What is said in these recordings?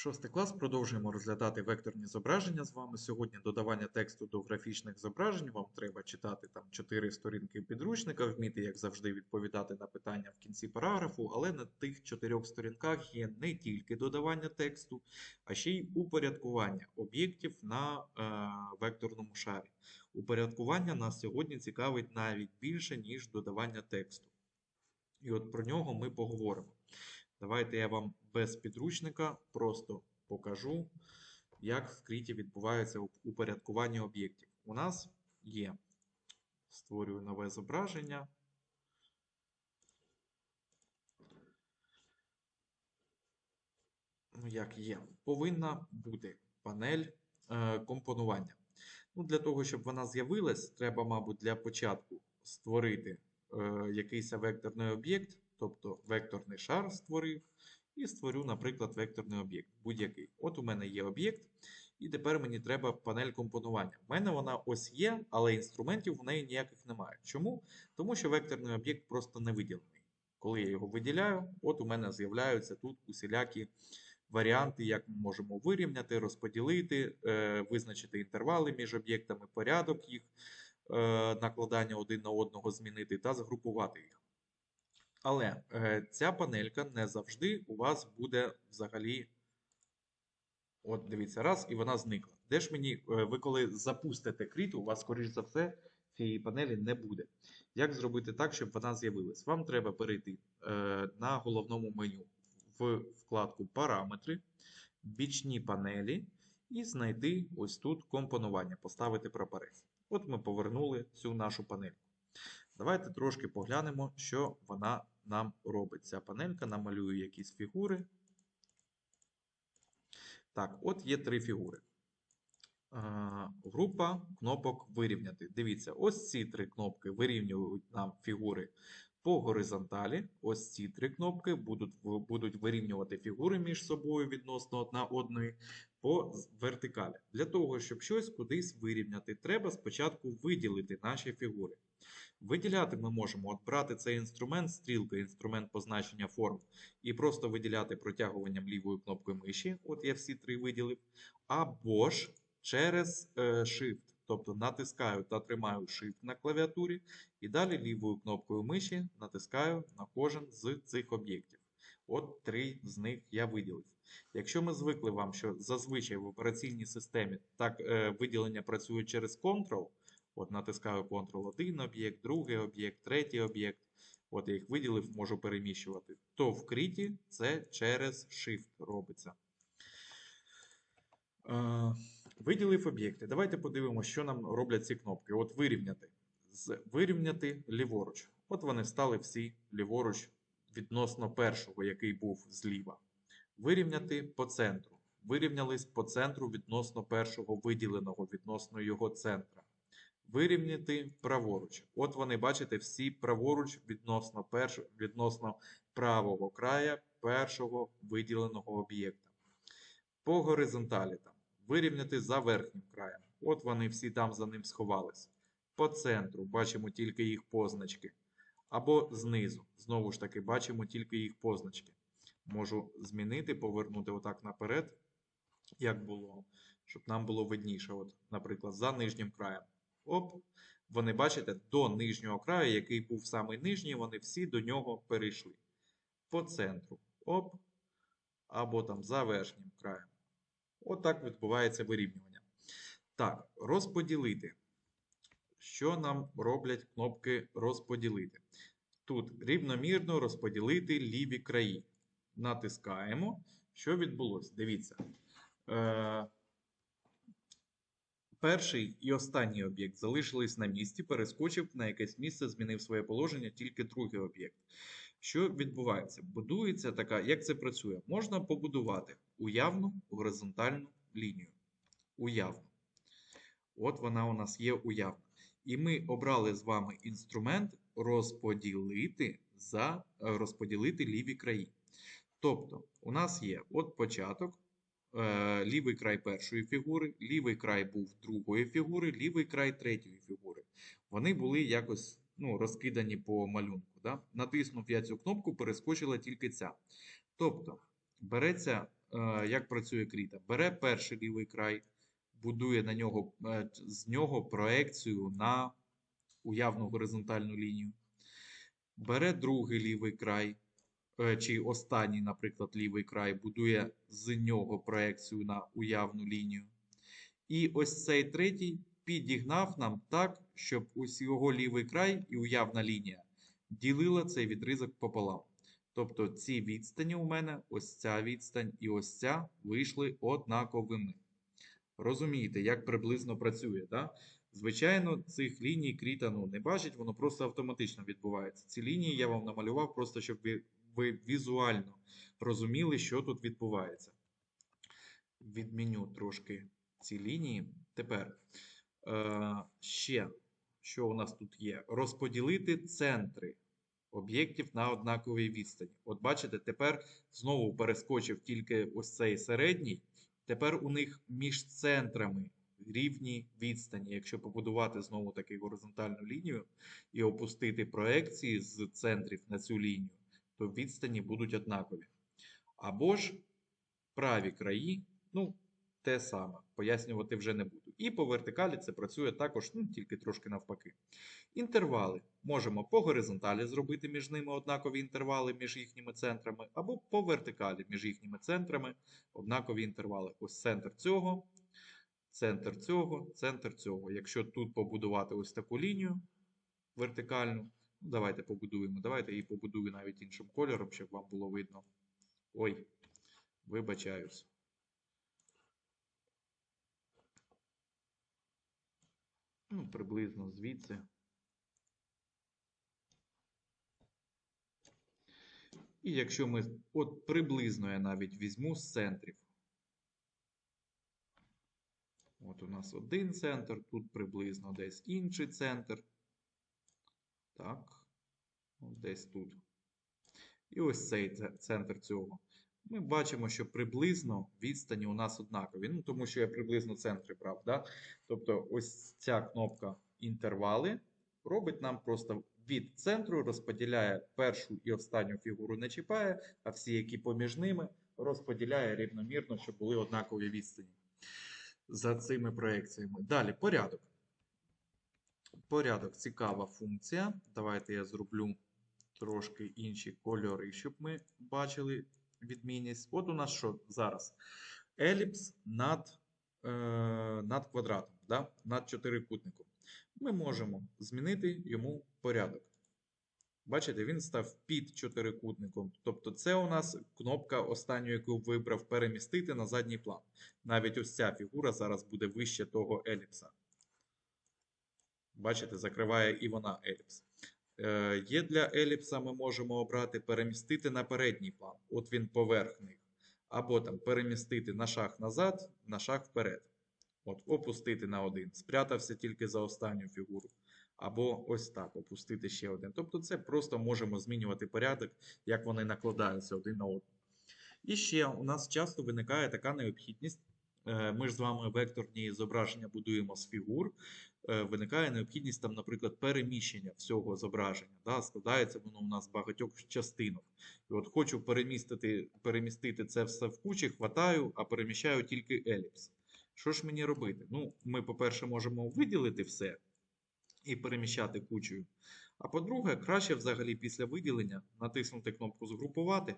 Шостий клас. Продовжуємо розглядати векторні зображення з вами. Сьогодні додавання тексту до графічних зображень. Вам треба читати там 4 сторінки підручника, вміти, як завжди, відповідати на питання в кінці параграфу, але на тих чотирьох сторінках є не тільки додавання тексту, а ще й упорядкування об'єктів на е, векторному шарі. Упорядкування нас сьогодні цікавить навіть більше, ніж додавання тексту. І от про нього ми поговоримо. Давайте я вам без підручника просто покажу, як в Кріті відбувається упорядкування об'єктів. У нас є, створюю нове зображення. Ну, як є, повинна бути панель е, компонування. Ну, для того, щоб вона з'явилась, треба, мабуть, для початку створити якийсь векторний об'єкт, тобто векторний шар створив, і створю, наприклад, векторний об'єкт будь-який. От у мене є об'єкт, і тепер мені треба панель компонування. У мене вона ось є, але інструментів в неї ніяких немає. Чому? Тому що векторний об'єкт просто не виділений. Коли я його виділяю, от у мене з'являються тут усілякі варіанти, як ми можемо вирівняти, розподілити, е, визначити інтервали між об'єктами, порядок їх е, накладання один на одного змінити та згрупувати їх. Але е, ця панелька не завжди у вас буде взагалі. От дивіться, раз, і вона зникла. Де ж мені, е, ви коли запустите кріт, у вас, скоріш за все, цієї панелі не буде. Як зробити так, щоб вона з'явилась? Вам треба перейти е, на головному меню в вкладку Параметри, бічні панелі і знайти ось тут компонування, поставити прапорець. От ми повернули цю нашу панельку. Давайте трошки поглянемо, що вона нам робить. Ця панелька намалює якісь фігури. Так, от є три фігури. Група кнопок вирівняти. Дивіться, ось ці три кнопки вирівнюють нам фігури по горизонталі. Ось ці три кнопки будуть, будуть вирівнювати фігури між собою відносно одна одної по вертикалі. Для того, щоб щось кудись вирівняти, треба спочатку виділити наші фігури. Виділяти ми можемо от брати цей інструмент, стрілка, інструмент позначення форм, і просто виділяти протягуванням лівою кнопкою миші. От я всі три виділив. Або ж через е, Shift. Тобто натискаю та тримаю Shift на клавіатурі, і далі лівою кнопкою миші натискаю на кожен з цих об'єктів. От три з них я виділив. Якщо ми звикли вам, що зазвичай в операційній системі так е, виділення працює через Ctrl, От натискаю Ctrl-1 об'єкт, другий об'єкт, третій об'єкт. От я їх виділив, можу переміщувати. То в криті це через Shift робиться. Е, виділив об'єкти. Давайте подивимося, що нам роблять ці кнопки. От вирівняти. З вирівняти ліворуч. От вони стали всі ліворуч відносно першого, який був зліва. Вирівняти по центру. Вирівнялись по центру відносно першого виділеного, відносно його центра. Вирівняти праворуч. От вони, бачите, всі праворуч відносно, перш... відносно правого края першого виділеного об'єкта. По горизонталі там. Вирівняти за верхнім краєм. От вони всі там за ним сховались. По центру бачимо тільки їх позначки. Або знизу. Знову ж таки, бачимо тільки їх позначки. Можу змінити, повернути отак наперед, як було, щоб нам було видніше. От, наприклад, за нижнім краєм. Оп, вони, бачите, до нижнього краю, який був самий нижній, вони всі до нього перейшли. По центру. Оп. Або там за верхнім краєм. Отак відбувається вирівнювання. Так, розподілити. Що нам роблять кнопки розподілити? Тут рівномірно розподілити ліві краї. Натискаємо. Що відбулося? Дивіться. Е, Перший і останній об'єкт залишились на місці, перескочив на якесь місце, змінив своє положення тільки другий об'єкт. Що відбувається? Будується така, як це працює? Можна побудувати уявну горизонтальну лінію. Уявну. От вона у нас є уявна. І ми обрали з вами інструмент розподілити за розподілити ліві краї. Тобто, у нас є от початок, е, лівий край першої фігури, лівий край був другої фігури, лівий край третьої фігури. Вони були якось ну, розкидані по малюнку. Да? Натиснув я цю кнопку, перескочила тільки ця. Тобто, береться е, як працює кріта. Бере перший лівий край, будує на нього, е, з нього проекцію на уявну горизонтальну лінію. Бере другий лівий край, чи останній, наприклад, лівий край, будує з нього проекцію на уявну лінію. І ось цей третій підігнав нам так, щоб ось його лівий край і уявна лінія ділила цей відрізок пополам. Тобто ці відстані у мене, ось ця відстань і ось ця вийшли однаковими. Розумієте, як приблизно працює, да? Звичайно, цих ліній кріта ну, не бачить, воно просто автоматично відбувається. Ці лінії я вам намалював, просто щоб ви, ви візуально розуміли, що тут відбувається. Відміню трошки ці лінії. Тепер е, ще, що у нас тут є? Розподілити центри об'єктів на однаковій відстані. От бачите, тепер знову перескочив тільки ось цей середній. Тепер у них між центрами рівні відстані. Якщо побудувати знову таки горизонтальну лінію і опустити проекції з центрів на цю лінію, то відстані будуть однакові. Або ж праві краї, ну, те саме, пояснювати вже не буду. І по вертикалі це працює також, ну, тільки трошки навпаки. Інтервали можемо по горизонталі зробити між ними однакові інтервали між їхніми центрами, або по вертикалі між їхніми центрами однакові інтервали. Ось центр цього, центр цього, центр цього. Якщо тут побудувати ось таку лінію вертикальну, ну, давайте побудуємо. Давайте її побудую навіть іншим кольором, щоб вам було видно. Ой, вибачаюсь. Ну, приблизно звідси. І якщо ми от приблизно я навіть візьму з центрів. От у нас один центр, тут приблизно десь інший центр. Так, десь тут. І ось цей центр цього. Ми бачимо, що приблизно відстані у нас однакові. Ну, тому що я приблизно центри брав. Да? Тобто, ось ця кнопка інтервали робить нам просто від центру, розподіляє першу і останню фігуру не чіпає, а всі, які поміж ними, розподіляє рівномірно, щоб були однакові відстані за цими проекціями. Далі порядок. Порядок цікава функція. Давайте я зроблю трошки інші кольори, щоб ми бачили відмінність. От у нас що зараз? Еліпс над, е, над квадратом, да? над чотирикутником. Ми можемо змінити йому порядок. Бачите, він став під чотирикутником. Тобто, це у нас кнопка останню, яку вибрав, перемістити на задній план. Навіть ось ця фігура зараз буде вище того еліпса. Бачите, закриває і вона еліпс. Е, є для еліпса, ми можемо обрати перемістити на передній план. От він поверх них. Або там перемістити на шаг назад, на шаг вперед. От, опустити на один. Спрятався тільки за останню фігуру. Або ось так, опустити ще один. Тобто, це просто можемо змінювати порядок, як вони накладаються один на один. І ще у нас часто виникає така необхідність. Е, Ми ж з вами векторні зображення будуємо з фігур. е, Виникає необхідність, там, наприклад, переміщення всього зображення. Да? Складається воно у нас з багатьох частинок. І от хочу перемістити, перемістити це все в кучі, хватаю, а переміщаю тільки еліпс. Що ж мені робити? Ну, ми, по-перше, можемо виділити все і переміщати кучею. А по-друге, краще взагалі після виділення натиснути кнопку Згрупувати.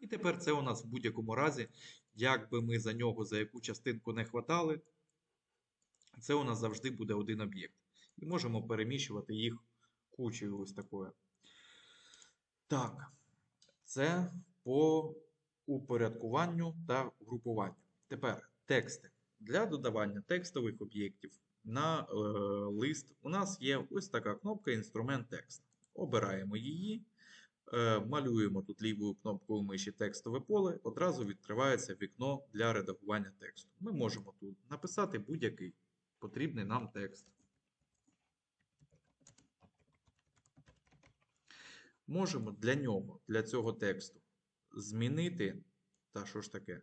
І тепер це у нас в будь-якому разі, як би ми за нього за яку частинку не хватали, це у нас завжди буде один об'єкт. І можемо переміщувати їх кучею ось такою. Так, це по упорядкуванню та групуванню. Тепер тексти. Для додавання текстових об'єктів на е, лист у нас є ось така кнопка Інструмент текст. Обираємо її. Е, Малюємо тут лівою кнопкою миші текстове поле, одразу відкривається вікно для редагування тексту. Ми можемо тут написати будь-який потрібний нам текст. Можемо для нього, для цього тексту, змінити, та що ж таке,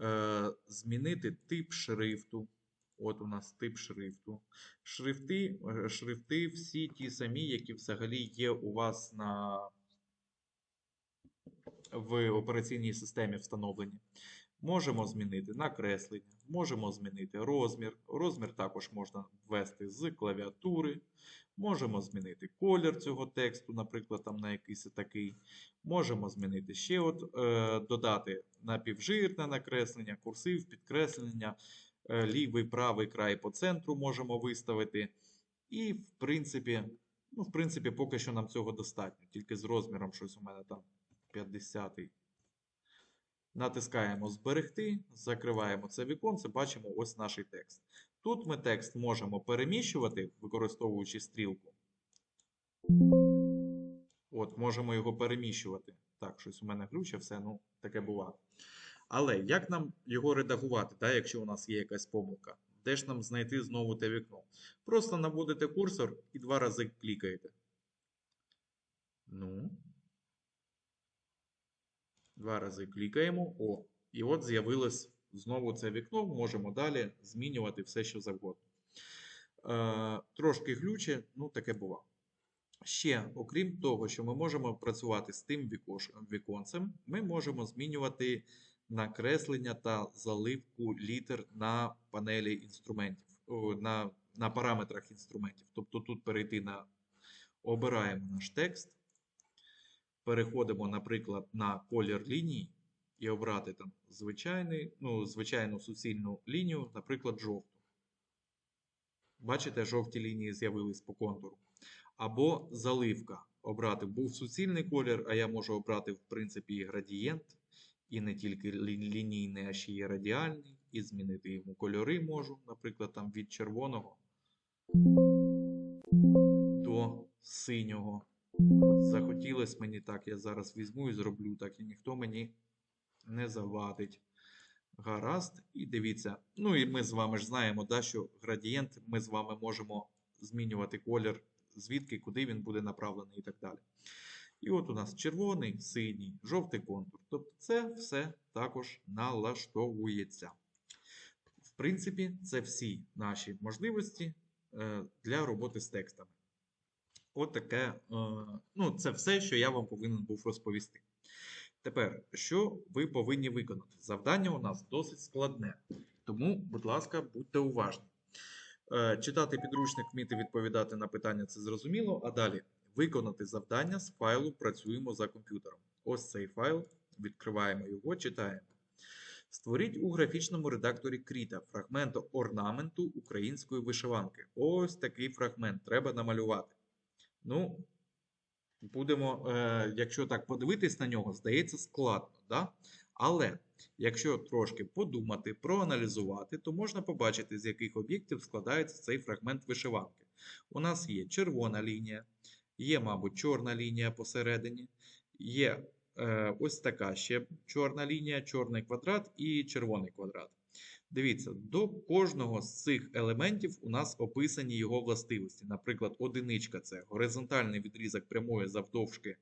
е, змінити тип шрифту. От у нас тип шрифту. Шрифти, е, шрифти всі ті самі, які взагалі є у вас на в операційній системі встановлені. Можемо змінити накреслення, можемо змінити розмір. Розмір також можна ввести з клавіатури. Можемо змінити колір цього тексту, наприклад, там на якийсь такий. Можемо змінити ще от, е, додати напівжирне накреслення, курсив, підкреслення, е, лівий, правий край по центру можемо виставити. І, в принципі, ну, в принципі, поки що нам цього достатньо. Тільки з розміром щось у мене там 50. Натискаємо Зберегти, закриваємо це віконце, бачимо ось наш текст. Тут ми текст можемо переміщувати, використовуючи стрілку. От, можемо його переміщувати. Так, щось у мене глюче, все, ну, таке буває. Але як нам його редагувати, да, якщо у нас є якась помилка? Де ж нам знайти знову те вікно? Просто наводите курсор і два рази клікаєте. Ну. Два рази клікаємо. О, і от з'явилось знову це вікно. Можемо далі змінювати все, що завгодно. Е, трошки глюче, ну таке буває. Ще, окрім того, що ми можемо працювати з тим віконцем, ми можемо змінювати накреслення та заливку літер на панелі інструментів, на, на параметрах інструментів. Тобто тут перейти на обираємо наш текст, переходимо, наприклад, на колір лінії і обрати там звичайний, ну, звичайну суцільну лінію, наприклад, жовту. Бачите, жовті лінії з'явились по контуру. Або заливка. Обрати був суцільний колір, а я можу обрати, в принципі, і градієнт, і не тільки лі- лінійний, а ще й радіальний, і змінити йому кольори можу, наприклад, там від червоного до синього. От захотілось мені так, я зараз візьму і зроблю так, і ніхто мені не завадить. Гаразд, і дивіться. Ну і ми з вами ж знаємо, да, що градієнт ми з вами можемо змінювати колір, звідки, куди він буде направлений і так далі. І от у нас червоний, синій, жовтий контур. Тобто це все також налаштовується. В принципі, це всі наші можливості е, для роботи з текстами. От таке, е, ну, це все, що я вам повинен був розповісти. Тепер, що ви повинні виконати? Завдання у нас досить складне, тому, будь ласка, будьте уважні. Е, Читати підручник, вміти відповідати на питання це зрозуміло. А далі виконати завдання з файлу Працюємо за комп'ютером. Ось цей файл. Відкриваємо його, читаємо. Створіть у графічному редакторі Кріта фрагмент орнаменту української вишиванки. Ось такий фрагмент треба намалювати. Ну, будемо, е, якщо так подивитись на нього, здається складно. Да? Але якщо трошки подумати, проаналізувати, то можна побачити, з яких об'єктів складається цей фрагмент вишиванки. У нас є червона лінія, є, мабуть, чорна лінія посередині, є е, ось така ще чорна лінія, чорний квадрат і червоний квадрат. Дивіться, до кожного з цих елементів у нас описані його властивості. Наприклад, одиничка це горизонтальний відрізок прямої завдовжки,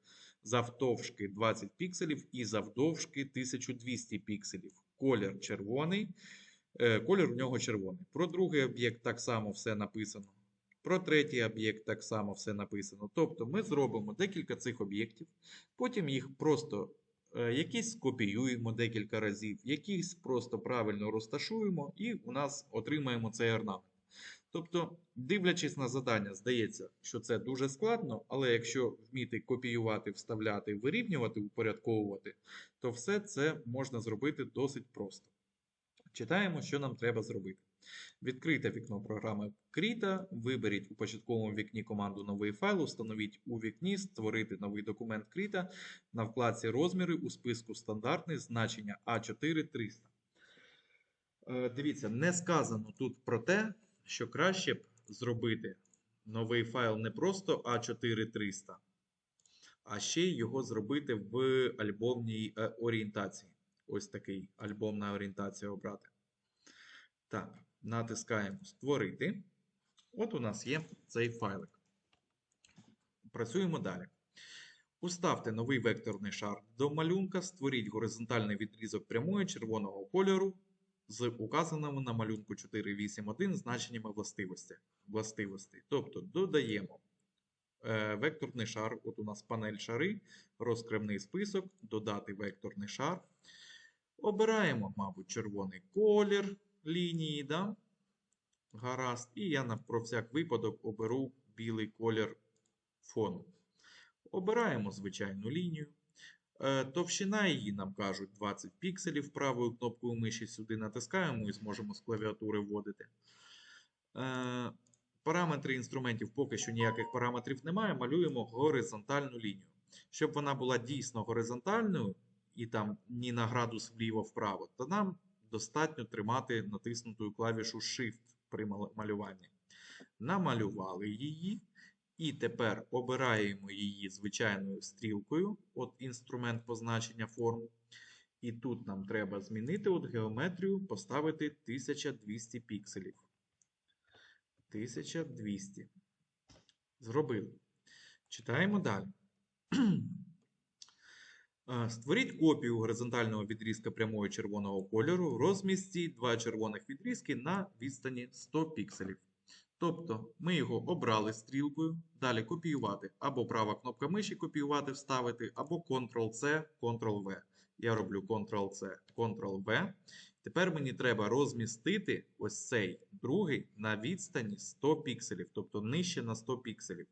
завдовжки 20 пікселів і завдовжки 1200 пікселів. Колір червоний, е, колір у нього червоний. Про другий об'єкт так само все написано. Про третій об'єкт так само все написано. Тобто ми зробимо декілька цих об'єктів, потім їх просто якісь скопіюємо декілька разів, якісь просто правильно розташуємо, і у нас отримаємо цей орнамент. Тобто, дивлячись на завдання, здається, що це дуже складно, але якщо вміти копіювати, вставляти, вирівнювати, упорядковувати, то все це можна зробити досить просто. Читаємо, що нам треба зробити. Відкрийте вікно програми Krita, виберіть у початковому вікні команду Новий файл, встановіть у вікні Створити новий документ Krita на вкладці Розміри у списку Стандартний значення А4300. Е, Дивіться, не сказано тут про те, що краще б зробити новий файл не просто А4300, а ще його зробити в альбомній е, орієнтації. Ось такий альбомна орієнтація обрати. Так, натискаємо Створити. От у нас є цей файлик. Працюємо далі. Уставте новий векторний шар до малюнка, створіть горизонтальний відрізок прямої червоного кольору з указаними на малюнку 481 значеннями властивостей. Тобто додаємо е, векторний шар. От у нас панель шари, розкривний список, додати векторний шар. Обираємо, мабуть, червоний колір лінії. Да? Гаразд. І я про всяк випадок оберу білий колір фону. Обираємо звичайну лінію. Е, Товщина її нам кажуть 20 пікселів правою кнопкою миші сюди натискаємо і зможемо з клавіатури вводити. Е, Параметри інструментів поки що ніяких параметрів немає. Малюємо горизонтальну лінію. Щоб вона була дійсно горизонтальною і там ні на градус вліво-вправо, то нам достатньо тримати натиснутою клавішу Shift при малюванні. Намалювали її. І тепер обираємо її звичайною стрілкою, от інструмент позначення форм. І тут нам треба змінити от геометрію, поставити 1200 пікселів. 1200. Зробили. Читаємо далі. Створіть копію горизонтального відрізка прямої червоного кольору. Розмістіть два червоних відрізки на відстані 100 пікселів. Тобто ми його обрали стрілкою, далі копіювати. Або права кнопка миші копіювати, вставити, або Ctrl-C, Ctrl-V. Я роблю Ctrl-C, Ctrl-V. Тепер мені треба розмістити ось цей другий на відстані 100 пікселів, тобто нижче на 100 пікселів.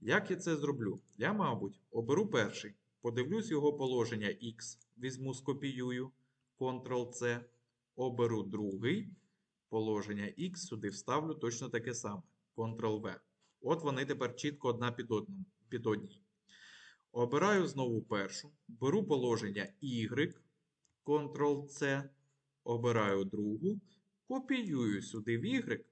Як я це зроблю? Я, мабуть, оберу перший, подивлюсь його положення X, візьму, скопіюю, Ctrl-C, оберу другий. Положення X сюди вставлю точно таке саме. Ctrl-V. От вони тепер чітко одна під, одним, під одній. Обираю знову першу. Беру положення Y. Ctrl-C. Обираю другу. Копіюю сюди в Y.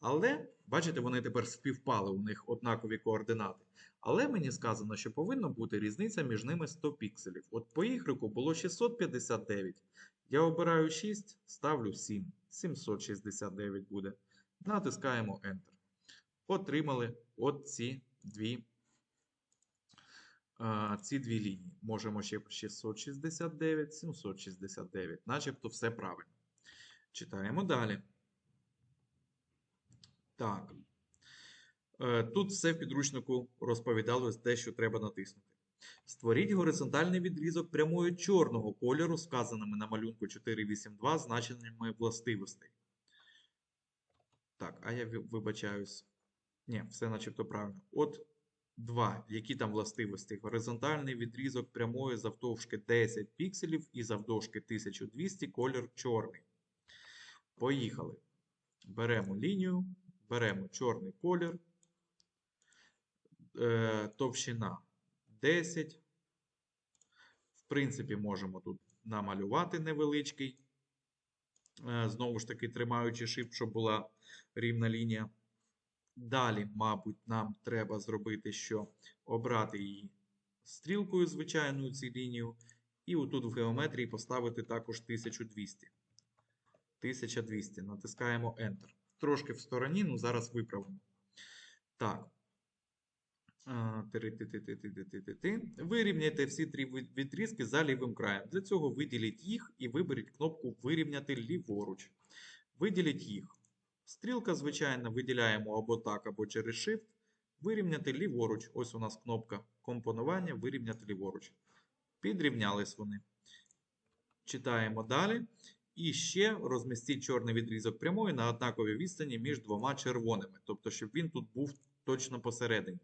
Але, бачите, вони тепер співпали, у них однакові координати. Але мені сказано, що повинна бути різниця між ними 100 пікселів. От по Y було 659. Я обираю 6, ставлю 7. 769 буде. Натискаємо Enter. Отримали от ці дві, ці дві лінії. Можемо ще 669, 769. Начебто все правильно. Читаємо далі. Так. Е, Тут все в підручнику розповідалось те, що треба натиснути. Створіть горизонтальний відрізок прямої чорного кольору з вказаними на малюнку 482 значеннями властивостей. Так, а я вибачаюсь. Ні, все начебто правильно. От 2. Які там властивості? Горизонтальний відрізок прямої завдовжки 10 пікселів і завдовжки 1200 колір чорний. Поїхали. Беремо лінію, беремо чорний колір. Е, товщина 10. В принципі, можемо тут намалювати невеличкий. Е, Знову ж таки, тримаючи shift, щоб була рівна лінія. Далі, мабуть, нам треба зробити, що обрати її стрілкою звичайною цю лінію. І отут в геометрії поставити також 1200. 1200. Натискаємо Enter. Трошки в стороні, ну зараз виправимо. Так. Вирівняйте всі три відрізки за лівим краєм. Для цього виділіть їх і виберіть кнопку Вирівняти ліворуч. Виділіть їх. Стрілка, звичайно, виділяємо або так, або через Shift. Вирівняти ліворуч. Ось у нас кнопка компонування Вирівняти ліворуч. Підрівнялись вони. Читаємо далі. І ще розмістіть чорний відрізок прямої на однаковій відстані між двома червоними. Тобто, щоб він тут був точно посередині.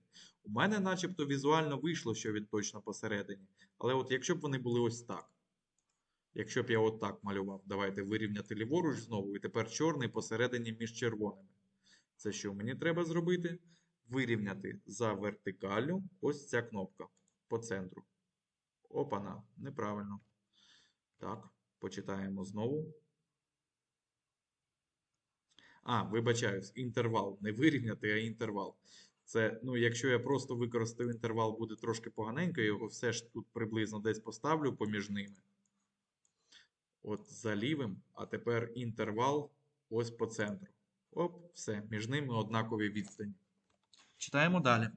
У мене начебто візуально вийшло, що він точно посередині. Але от якщо б вони були ось так. Якщо б я от так малював, давайте вирівняти ліворуч знову, і тепер чорний посередині між червоними. Це що мені треба зробити? Вирівняти за вертикалю ось ця кнопка по центру. Опана, неправильно. Так, почитаємо знову. А, вибачаюсь, інтервал. Не вирівняти, а інтервал. Це, ну, якщо я просто використаю інтервал, буде трошки поганенько, я його все ж тут приблизно десь поставлю поміж ними. От за лівим, а тепер інтервал ось по центру. Оп, все, між ними однакові відстані. Читаємо далі.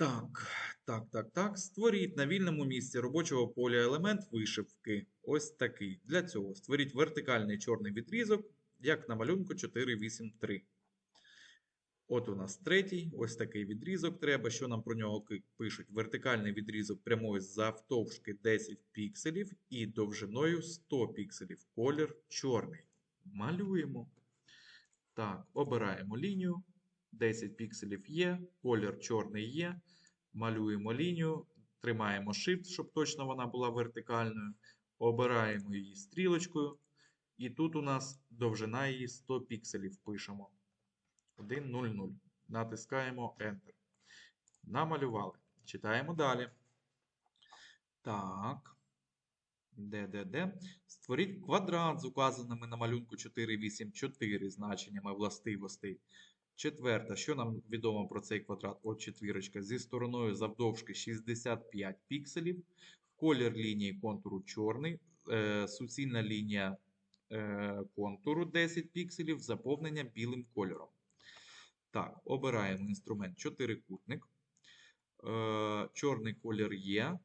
Так, так, так, так. Створіть на вільному місці робочого поля елемент вишивки. Ось такий. Для цього створіть вертикальний чорний відрізок, як на малюнку 483. От у нас третій, ось такий відрізок треба. Що нам про нього пишуть? Вертикальний відрізок прямої завтовшки 10 пікселів і довжиною 100 пікселів. Колір чорний. Малюємо. Так, обираємо лінію. 10 пікселів є, колір чорний є. Малюємо лінію, тримаємо Shift, щоб точно вона була вертикальною. Обираємо її стрілочкою. І тут у нас довжина її 100 пікселів пишемо. 1.00. Натискаємо Enter. Намалювали. Читаємо далі. Так. Де? Створіть квадрат з указаними на малюнку 484 значеннями властивостей. Четверта. Що нам відомо про цей квадрат? От четвірочка. Зі стороною завдовжки 65 пікселів. Колір лінії контуру чорний. Е, суцільна лінія е, контуру 10 пікселів. Заповнення білим кольором. Так, обираємо інструмент чотирикутник. Е, чорний колір є.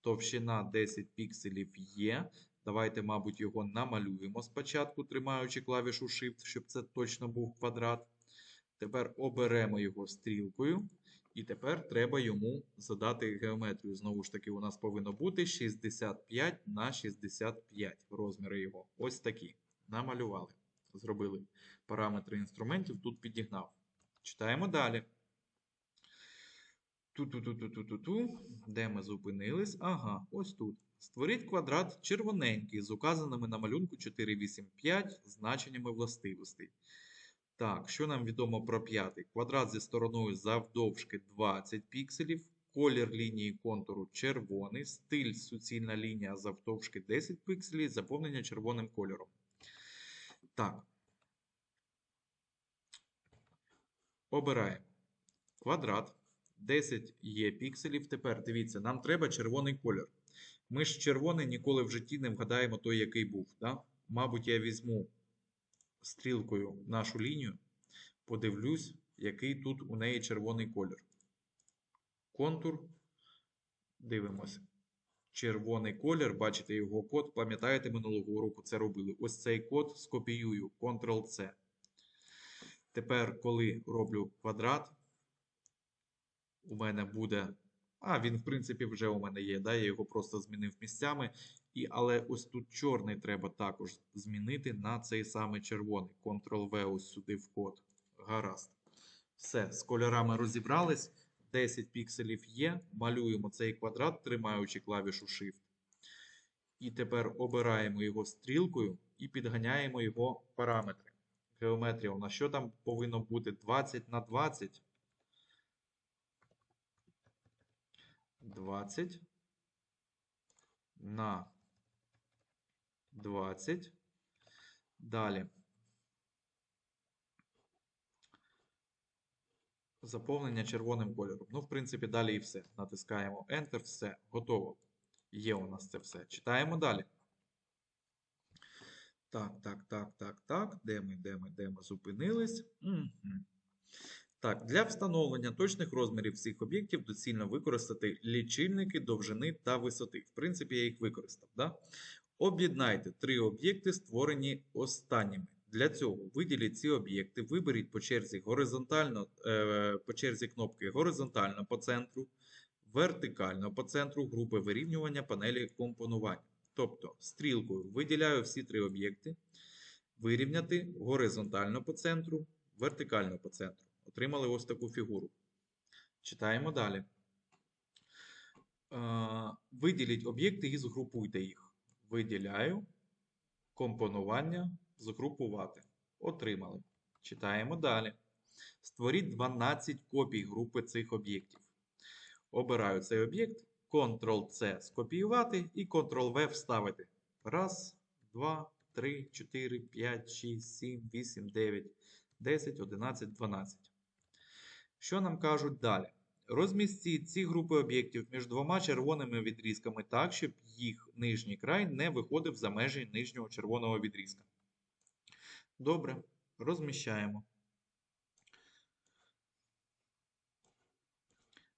Товщина 10 пікселів є. Давайте, мабуть, його намалюємо спочатку, тримаючи клавішу Shift, щоб це точно був квадрат. Тепер оберемо його стрілкою. І тепер треба йому задати геометрію. Знову ж таки, у нас повинно бути 65 на 65 розміри його. Ось такі. Намалювали. Зробили параметри інструментів, тут підігнав. Читаємо далі. Ту-ту-ту-ту-ту-ту-ту. Де ми зупинились? Ага, ось тут. Створіть квадрат червоненький з указаними на малюнку 485 значеннями властивостей. Так, що нам відомо про п'ятий? Квадрат зі стороною завдовжки 20 пікселів, колір лінії контуру червоний, стиль суцільна лінія завдовжки 10 пікселів, заповнення червоним кольором. Так. Обираємо квадрат. 10 є пікселів. Тепер дивіться, нам треба червоний колір. Ми ж червоний ніколи в житті не вгадаємо той, який був. Да? Мабуть, я візьму стрілкою нашу лінію, подивлюсь, який тут у неї червоний колір. Контур. Дивимося. Червоний колір, бачите його код. Пам'ятаєте, минулого уроку це робили. Ось цей код скопіюю Ctrl-C. Тепер, коли роблю квадрат, у мене буде. А, він, в принципі, вже у мене є. Да? Я його просто змінив місцями. І, Але ось тут чорний треба також змінити на цей самий червоний. Ctrl-V ось сюди в код. Гаразд. Все, з кольорами розібрались. 10 пікселів є. Малюємо цей квадрат, тримаючи клавішу Shift. І тепер обираємо його стрілкою і підганяємо його параметри. Геометрія у нас що там повинно бути? 20 на 20. 20 на 20. Далі. Заповнення червоним кольором. Ну, в принципі, далі і все. Натискаємо Enter, все, готово. Є у нас це все. Читаємо далі. Так, так, так, так, так. Де ми, де ми, де ми зупинились? Угу. Так, для встановлення точних розмірів всіх об'єктів доцільно використати лічильники довжини та висоти. В принципі, я їх використав. Да? Об'єднайте три об'єкти, створені останніми. Для цього виділіть ці об'єкти, виберіть по черзі горизонтально, е, по черзі кнопки горизонтально по центру, вертикально по центру групи вирівнювання панелі компонування. Тобто стрілкою виділяю всі три об'єкти, вирівняти горизонтально по центру, вертикально по центру. Отримали ось таку фігуру. Читаємо далі. Е, Виділіть об'єкти і згрупуйте їх. Виділяю, компонування, згрупувати. Отримали. Читаємо далі. Створіть 12 копій групи цих об'єктів. Обираю цей об'єкт, Ctrl-C скопіювати і Ctrl-V вставити. Раз, два, три, чотири, п'ять, шість, сім, вісім, дев'ять, десять, одинадцять, дванадцять. Що нам кажуть далі? Розмістіть ці групи об'єктів між двома червоними відрізками так, щоб їх нижній край не виходив за межі нижнього червоного відрізка. Добре, розміщаємо.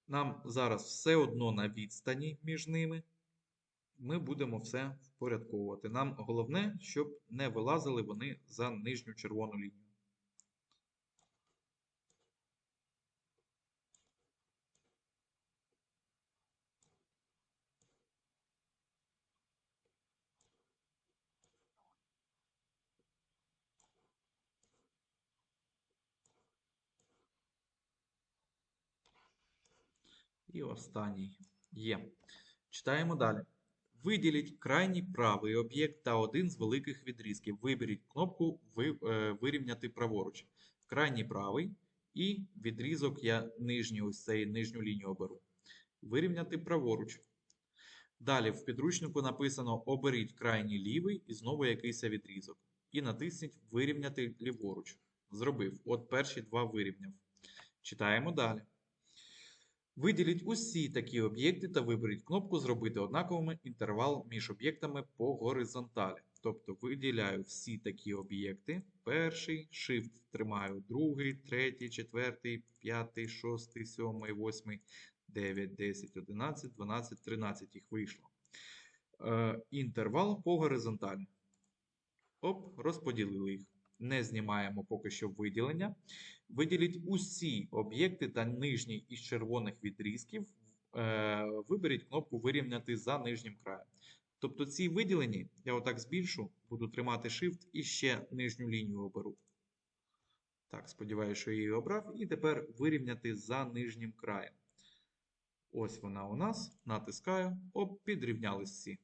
Нам зараз все одно на відстані між ними. Ми будемо все впорядковувати. Нам головне, щоб не вилазили вони за нижню червону лінію. І останній є. Читаємо далі. Виділіть крайній правий об'єкт та один з великих відрізків. Виберіть кнопку е, Вирівняти праворуч. Крайній правий і відрізок я нижній, ось цей нижню лінію оберу. Вирівняти праворуч. Далі в підручнику написано Оберіть крайній лівий і знову якийсь відрізок. І натисніть Вирівняти ліворуч. Зробив. От перші два вирівняв. Читаємо далі. Виділіть усі такі об'єкти та виберіть кнопку Зробити однаковими інтервал між об'єктами по горизонталі. Тобто виділяю всі такі об'єкти. Перший, Shift тримаю, другий, третій, четвертий, п'ятий, шостий, сьомий, восьмий, 9, 10, 11, 12, 13 їх вийшло. Е, інтервал по горизонталі. Оп, розподілили їх. Не знімаємо поки що виділення. Виділіть усі об'єкти та нижній із червоних відрізків. Е, виберіть кнопку Вирівняти за нижнім краєм. Тобто ці виділені, я отак збільшу, буду тримати Shift і ще нижню лінію оберу. Так, сподіваюся, що я її обрав. І тепер вирівняти за нижнім краєм. Ось вона у нас. Натискаю. Оп, підрівнялись всі.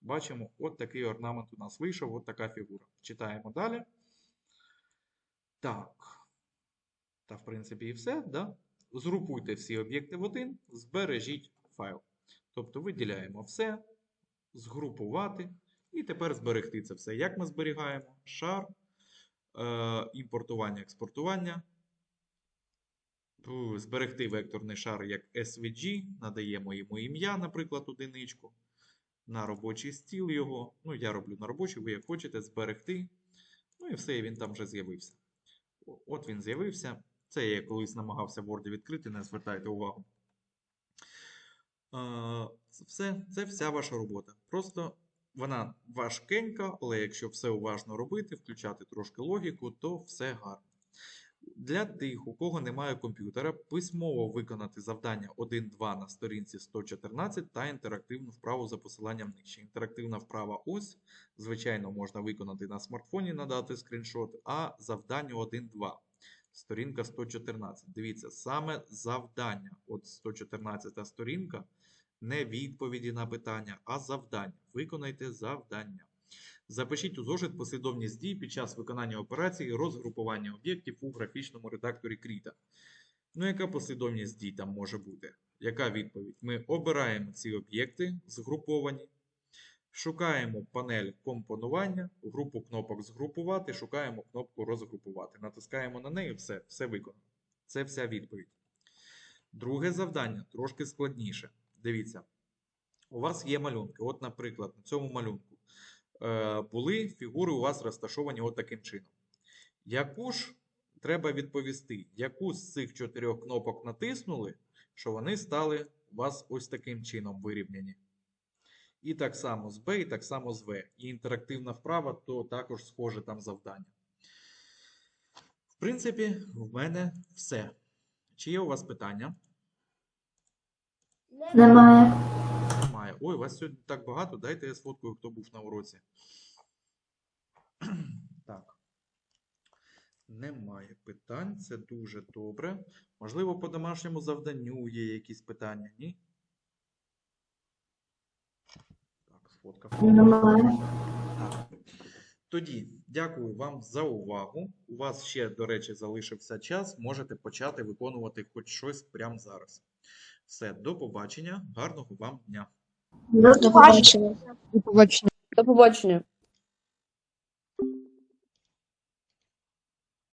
Бачимо, от такий орнамент у нас вийшов, от така фігура. Читаємо далі. Так. Та, в принципі, і все. Да? Згрупуйте всі об'єкти в один, збережіть файл. Тобто виділяємо все, згрупувати. І тепер зберегти це все. Як ми зберігаємо? Шар, е, імпортування, експортування. Зберегти векторний шар як SVG, надаємо йому ім'я, наприклад, одиничку. На робочий стіл його. Ну, я роблю на робочий, ви як хочете, зберегти. Ну і все, він там вже з'явився. От він з'явився. Це я колись намагався в Word відкрити, не звертайте увагу. Все, це вся ваша робота. Просто вона важкенька, але якщо все уважно робити, включати трошки логіку, то все гарно. Для тих, у кого немає комп'ютера, письмово виконати завдання 1.2 на сторінці 114 та інтерактивну вправу за посиланням нижче. Інтерактивна вправа ось, звичайно, можна виконати на смартфоні, надати скріншот, а завдання 1.2. Сторінка 114. Дивіться, саме завдання. От 114 сторінка, не відповіді на питання, а завдання. Виконайте завдання. Запишіть у зошит послідовність дій під час виконання операції розгрупування об'єктів у графічному редакторі Кріта. Ну, яка послідовність дій там може бути? Яка відповідь? Ми обираємо ці об'єкти згруповані, шукаємо панель компонування, групу кнопок згрупувати, шукаємо кнопку розгрупувати. Натискаємо на неї, все, все виконано. Це вся відповідь. Друге завдання трошки складніше. Дивіться, у вас є малюнки. От, наприклад, на цьому малюнку е, були фігури у вас розташовані от чином. Яку ж треба відповісти, яку з цих чотирьох кнопок натиснули, що вони стали у вас ось таким чином вирівняні. І так само з Б, і так само з В. І інтерактивна вправа, то також схоже там завдання. В принципі, в мене все. Чи є у вас питання? Немає. Немає. Ой, у вас сьогодні так багато. Дайте я сфоткаю, хто був на уроці. Так. Немає питань, це дуже добре. Можливо, по домашньому завданню є якісь питання, ні? Немає. Тоді дякую вам за увагу. У вас ще, до речі, залишився час. Можете почати виконувати хоч щось прямо зараз. Все, до побачення. Гарного вам дня. До побачення. До побачення. До побачення.